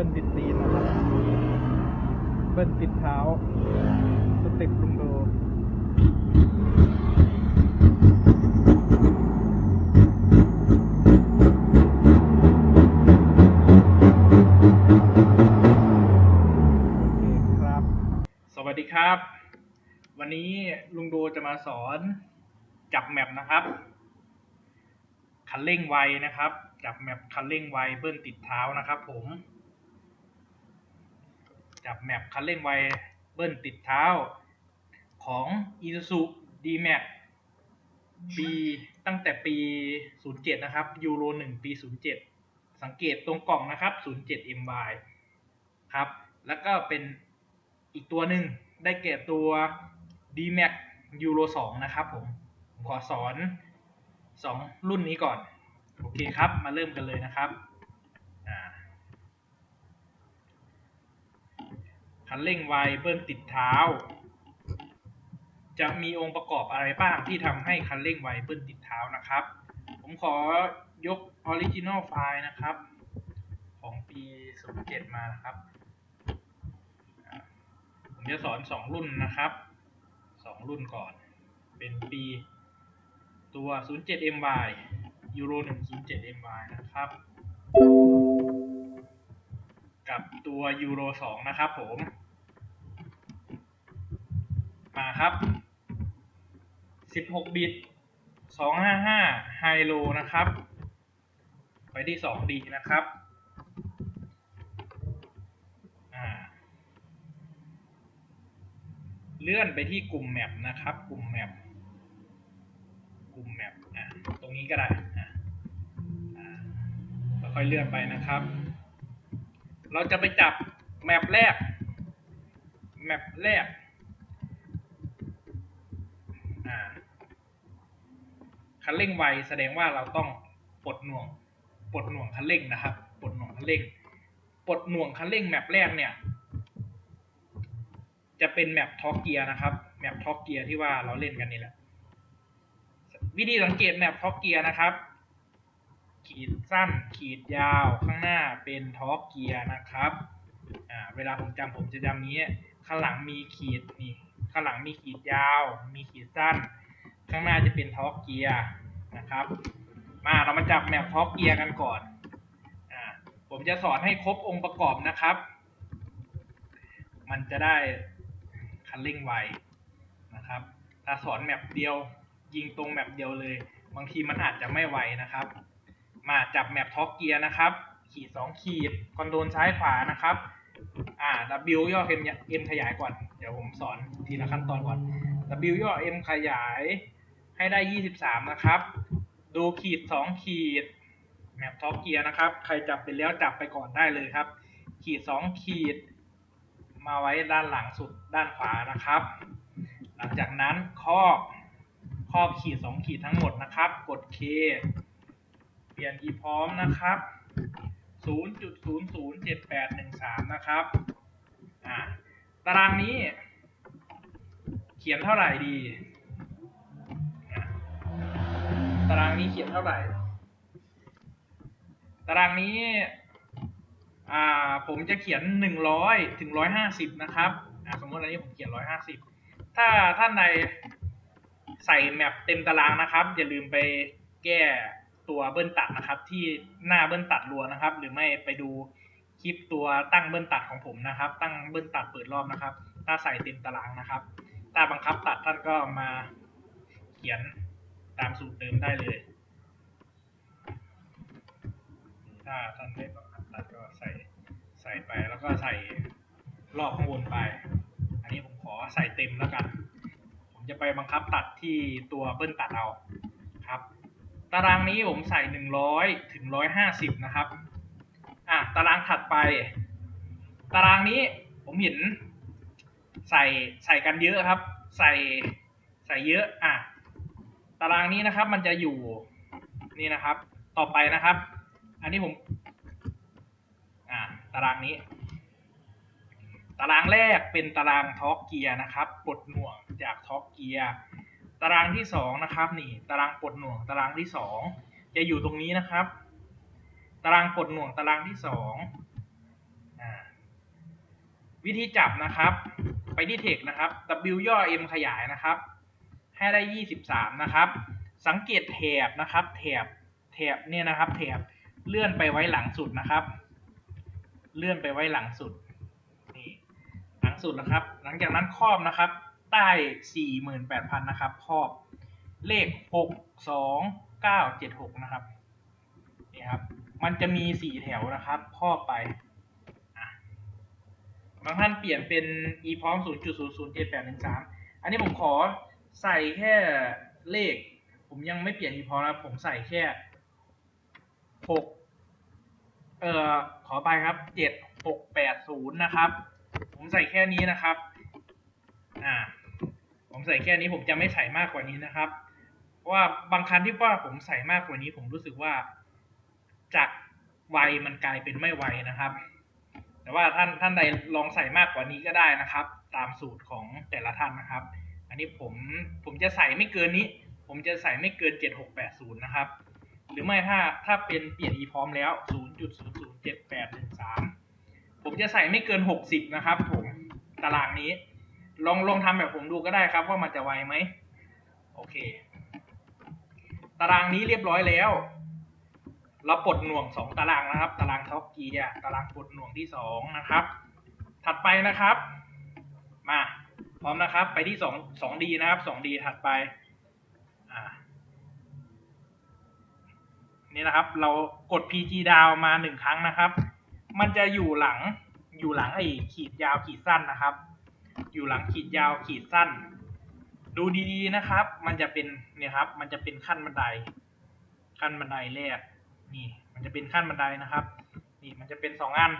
บิ้ลติดตีนนะครับ เบิ้ลติดเท้า สเต็ปลุงโดโอเคครับสวัสดีครับ วันนี้ลุงโดจะมาสอนจับแมปนะครับ คันเร่งไวนะครับ จับแมปคันเร่งไวเบิ้ลติดเท้านะครับผม จับแมปคันเร่งไวเบิ้ลติดเท้า ของ i s u z u D-Max ปีตั้งแต่ปี 07 นะครับยูโร1 ปี 07 สังเกตตรงกล่องนะครับ 07 MY ครับ แล้วก็เป็นอีกตัวหนึ่งได้แก่ตัว D-Max Euro 2นะครับผม ผมขอสอน 2 รุ่นนี้ก่อน โอเคครับ มาเริ่มกันเลยนะครับอ่าคัน เร่งไวเบิ้ลติดเท้า จะมีองค์ประกอบอะไรบ้างที่ทำให้คันเร่งไวเบิ้ลติดเท้านะครับ ผมขอยก Original File นะครับ ของปี 07 มานะครับ ผมจะสอนสองรุ่นนะครับสองรุ่นก่อน เป็นปีตัว 07MY Euro 1 07MY นะครับกับตัว Euro 2นะครับผม มาครับ 16 บิต 255 ไฮโลนะครับ ไปที่ 2D นะครับอ่าเลื่อนไปที่กลุ่มแมปนะครับ กลุ่มแมปกลุ่มแมปอะตรงนี้ก็ได้อะอ่าค่อยเลื่อนไปนะครับ เราจะไปจับแมปแรก แมปแรกอ่า คันเร่งไวแสดงว่าเราต้องปลดหน่วงปลดหน่วงคันเร่งนะครับปลดหน่วงคันเร่งปลดหน่วงคันเร่งแมปแรกเนี่ย จะเป็นแมปท็อกเกียร์นะครับแมปท็อกเกียร์ที่ว่าเราเล่นกันนี่แหละ วิธีสังเกตแมปท็อกเกียร์นะครับ ขีดสั้นขีดยาวข้างหน้าเป็นท็อกเกียร์นะครับเวลาผมจำผมจะจำนี้ ข้างหลังมีขีดนี่ข้างหลังมีขีดยาว มีขีดสั้น ข้างหน้าจะเป็นท็อกเกียร์ นะครับ มาเรามาจับแมปท็อกเกียร์กันก่อนอ่าผมจะสอนให้ครบองค์ประกอบนะครับ มันจะได้คันเร่งไวนะครับ ถ้าสอนแมปเดียวยิงตรงแมปเดียวเลย บางทีมันอาจจะไม่ไวนะครับ มาจับแมปท็อกเกียร์นะครับ ขีดสองขีดคอนโทรลซ้ายขวานะครับอ่า W ย่อ M ขยายก่อน เดี๋ยวผมสอนทีละขั้นตอนก่อน W ย่อ M ขยาย ให้ได้23นะครับ ดูขีด2ขีดแมปท็อกเกียร์นะครับ ใครจับเป็นแล้วจับไปก่อนได้เลยครับ ขีด2ขีด มาไว้ด้านหลังสุดด้านขวานะครับ หลังจากนั้นครอบครอบขีด2ขีดทั้งหมดนะครับ กด K เปลี่ยนอีพร้อมนะครับ0.007813 นะครับ อ่า ตารางนี้ เขียนเท่าไหร่ดี ตารางนี้เขียนเท่าไหร่ ตารางนี้ อ่า ผมจะเขียน100ถึง150นะครับสมมติอันนี้ผมเขียน150ถ้าท่านใดใส่แมปเต็มตารางนะครับ อย่าลืมไปแก้ตัวเบิ้ลตัดนะครับ ที่หน้าเบิ้ลตัดรัวนะครับ หรือไม่ไปดูคลิปตัวตั้งเบิ้ลตัดของผมนะครับ ตั้งเบิ้ลตัดเปิดรอบนะครับ ถ้าใส่เต็มตารางนะครับ ถ้าบังคับตัดท่านก็มาเขียน ตามสูตรเดิมได้เลย ถ้าท่านไม่บังคับตัดก็ใส่ใส่ไปแล้วก็ใส่รอบข้างบนไป อันนี้ผมขอใส่เต็มแล้วกัน ผมจะไปบังคับตัดที่ตัวเบิ้ลตัดเอาครับ ตารางนี้ผมใส่หนึ่งร้อยถึงร้อยห้าสิบนะครับ อะตารางถัดไป ตารางนี้ผมเห็นใส่ใส่กันเยอะครับ ใส่ใส่เยอะ อะ ตารางนี้นะครับ มันจะอยู่นี่นะครับ ต่อไปนะครับ อันนี้ผมอ่าตารางนี้ ตารางแรกเป็นตารางท็อกเกียร์นะครับปลดหน่วงจากท็อกเกียร์ตารางที่สองนะครับนี่ ตารางปลดหน่วง ตารางที่สองจะอยู่ตรงนี้นะครับ ตารางปลดหน่วงตารางที่สองวิธีจับนะครับ ไปที่เทคนะครับ W ย่อ M ขยายนะครับ ให้ได้ 23 นะครับ สังเกตแถบนะครับ แถบแถบเนี่ยนะครับแถบเลื่อนไปไว้หลังสุดนะครับ เลื่อนไปไว้หลังสุดนี่หลังสุดนะครับ หลังจากนั้นครอบนะครับ ใต้ 48,000 นะครับ ครอบเลข 6 2 9 7 6 นะครับนี่ครับ มันจะมี 4 แถวนะครับครอบไปบางท่านเปลี่ยนเป็น e พร้อม0.007813อันนี้ผมขอ ใส่แค่เลข ผมยังไม่เปลี่ยน e พอนะผมใส่แค่6เอ่อขอไปครับ7680นย์นะครับ ผมใส่แค่นี้นะครับ อ่า ผมใส่แค่นี้ผมจะไม่ใส่มากกว่านี้นะครับ เพราะว่าบางครั้งที่ว่าผมใส่มากกว่านี้ ผมรู้สึกว่าจากไวมันกลายเป็นไม่ไวนะครับ แต่ว่าท่านท่านใดลองใส่มากกว่านี้ก็ได้นะครับ ตามสูตรของแต่ละท่านนะครับ นนี้ผมผมจะใส่ไม่เกินนี้ ผมจะใส่ไม่เกิน 7680 นะครับ หรือไม่ถ้าถ้าเป็นเปลี่ยน e พร้อมแล้ว 0.007813 ผมจะใส่ไม่เกิน 60 นะครับ ผมตารางนี้ ลองลองทำแบบผมดูก็ได้ครับว่ามันจะไวไหมโอเค ตารางนี้เรียบร้อยแล้ว เราปลดหน่วงสองตารางนะครับ ตารางท็อปเกียร์ตารางปลดหน่วงที่สองนะครับ ถัดไปนะครับ มา พร้อมนะครับ ไปที่สองสองดีนะครับสองดีถัดไปนี่นะครับ เรากด PG ดาวมาหนึ่งครั้งนะครับ มันจะอยู่หลังอยู่หลังไอ้ขีดยาวขีดสั้นนะครับ อยู่หลังขีดยาวขีดสั้น ดูดีๆนะครับ มันจะเป็นเนี่ยครับ มันจะเป็นขั้นบันได ขั้นบันไดแรกนี่ มันจะเป็นขั้นบันไดนะครับ นี่มันจะเป็นสองอัน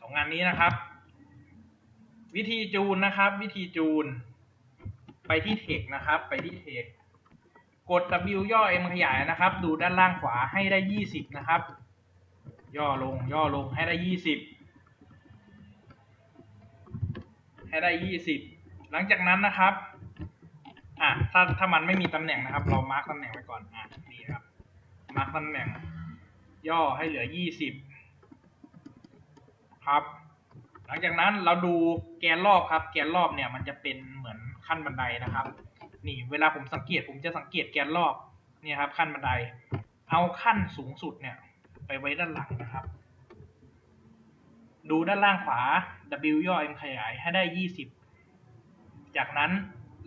สองอันนี้นะครับ วิธีจูนนะครับ วิธีจูน ไปที่เทคนะครับ ไปที่เทคกด W ย่อ M ขยายนะครับ ดูด้านล่างขวาให้ได้ยี่สิบนะครับ ย่อลงย่อลงให้ได้ยี่สิบให้ได้ยี่สิบหลังจากนั้นนะครับอะถ้าถ้ามันไม่มีตำแหน่งนะครับ เรามาร์กตำแหน่งไว้ก่อนอะนี่ครับมาร์กตำแหน่ง ย่อให้เหลือยี่สิบครับ หลังจากนั้นเราดูแกนรอบครับ แกนรอบเนี่ยมันจะเป็นเหมือนขั้นบันไดนะครับ นี่เวลาผมสังเกตผมจะสังเกตแกนรอบเนี่ยครับ ขั้นบันได เอาขั้นสูงสุดเนี่ย ไปไว้ด้านหลังนะครับ ดูด้านล่างขวา W ย่อ M ขยายให้ได้ยี่สิบจากนั้น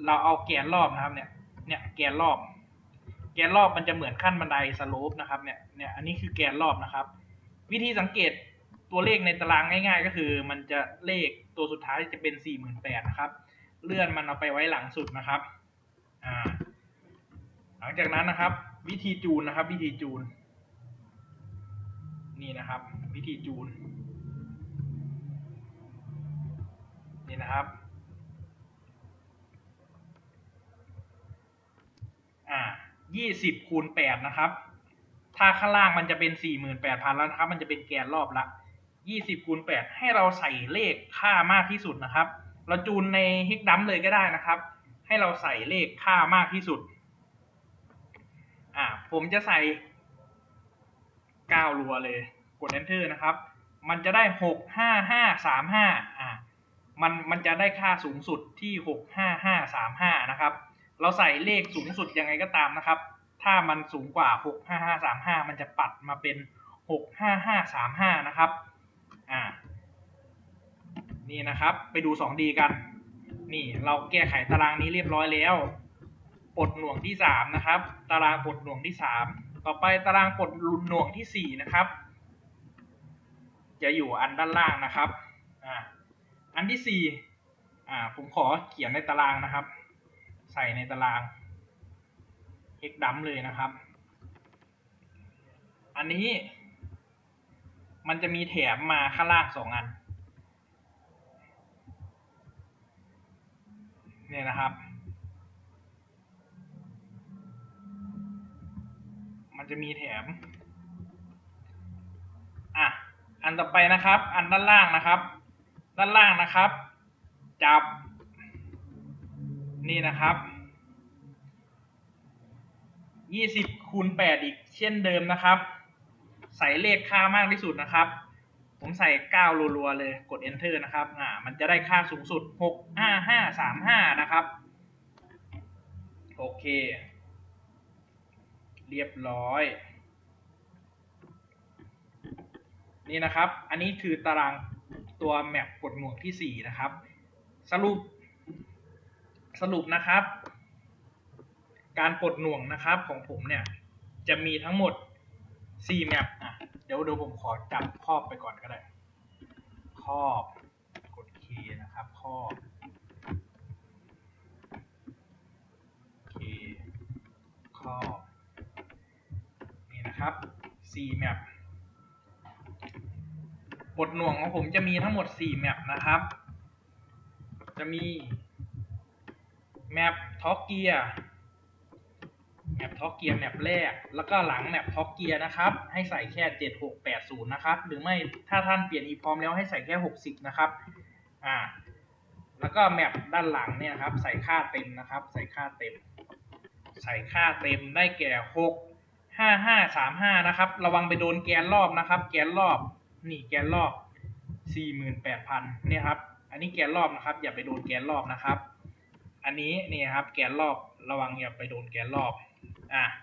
เราเอาแกนรอบนะครับ เนี่ย เนี่ยแกนรอบ แกนรอบมันจะเหมือนขั้นบันไดสโลปนะครับ เนี่ย เนี่ยอันนี้คือแกนรอบนะครับ วิธีสังเกต ตัวเลขในตารางง่าย ๆ ก็คือ มันจะเลขตัวสุดท้ายจะเป็นสี่หมื่นแปดนะครับ เลื่อนมันเอาไปไว้หลังสุดนะครับอ่าหลังจากนั้นนะครับ วิธีจูนนะครับ วิธีจูน นี่นะครับ วิธีจูน นี่นะครับอ่ายี่สิบคูณแปดนะครับ ถ้าข้างล่างมันจะเป็นสี่หมื่นแปดพันแล้วนะครับ มันจะเป็นแกนรอบละ ยี่สิบคูณแปดให้เราใส่เลขค่ามากที่สุดนะครับ เราจูนในฮิกดัมเลยก็ได้นะครับ ให้เราใส่เลขค่ามากที่สุด อ่าผมจะใส่เก้ารัวเลย กด enter นะครับ มันจะได้หกห้าห้าสามห้าอ่ามันมันจะได้ค่าสูงสุดที่หกห้าห้าสามห้านะครับ เราใส่เลขสูงสุดยังไงก็ตามนะครับ ถ้ามันสูงกว่าหกห้าห้าสามห้ามันจะปัดมาเป็นหกห้าห้าสามห้านะครับ อ่า นี่นะครับ ไปดูสองดีกัน นี่เราแก้ไขตารางนี้เรียบร้อยแล้ว ปลดหน่วงที่สามนะครับ ตารางปลดหน่วงที่สามต่อไปตารางปลดหน่วงที่สี่นะครับ จะอยู่อันด้านล่างนะครับ อ่า อันที่สี่อ่า ผมขอเขียนในตารางนะครับ ใส่ในตาราง x ดัมเลยนะครับ อันนี้ มันจะมีแถมมาข้างล่างสองอัน เนี่ยนะครับ มันจะมีแถม อะ อันต่อไปนะครับ อันด้านล่างนะครับ ด้านล่างนะครับ จับ นี่นะครับยี่สิบคูณแปดอีกเช่นเดิมนะครับ ใส่เลขค่ามากที่สุดนะครับ ผมใส่เก้ารัวๆ เลย กด enter นะครับ อ่า มันจะได้ค่าสูงสุดหกห้าห้าสามห้านะครับ โอเค เรียบร้อย นี่นะครับ อันนี้คือตารางตัวแมปกดหน่วงที่สี่นะครับ สรุป สรุปนะครับ การปลดหน่วงนะครับของผมเนี่ยจะมีทั้งหมดสี่แมป เดี๋ยวเดี๋ยวผมขอจับครอบไปก่อนก็ได้ ครอบกดคีย์นะครับ ครอบโอเคครอบนี่นะครับสี่แมปบทหน่วงของผมจะมีทั้งหมดสี่แมปนะครับ จะมี แมปท็อกเกีย แมปท็อกเกียร์แมปแรก แล้วก็หลังแมปท็อกเกียร์นะครับ ให้ใส่แค่7680นะครับ หรือไม่ถ้าท่านเปลี่ยนอีพร้อมแล้วให้ใส่แค่60นะครับ อ่า แล้วก็แมปด้านหลังเนี่ยครับ ใส่ค่าเต็มนะครับ ใส่ค่าเต็ม ใส่ค่าเต็มได้แก่6 5535นะครับ ระวังไปโดนแกนรอบนะครับ แกนรอบ นี่แกนรอบ48,000เนี่ยครับ อันนี้แกนรอบนะครับ อย่าไปโดนแกนรอบนะครับ อันนี้นี่ครับ แกนรอบ ระวังอย่าไปโดนแกนรอบ อะ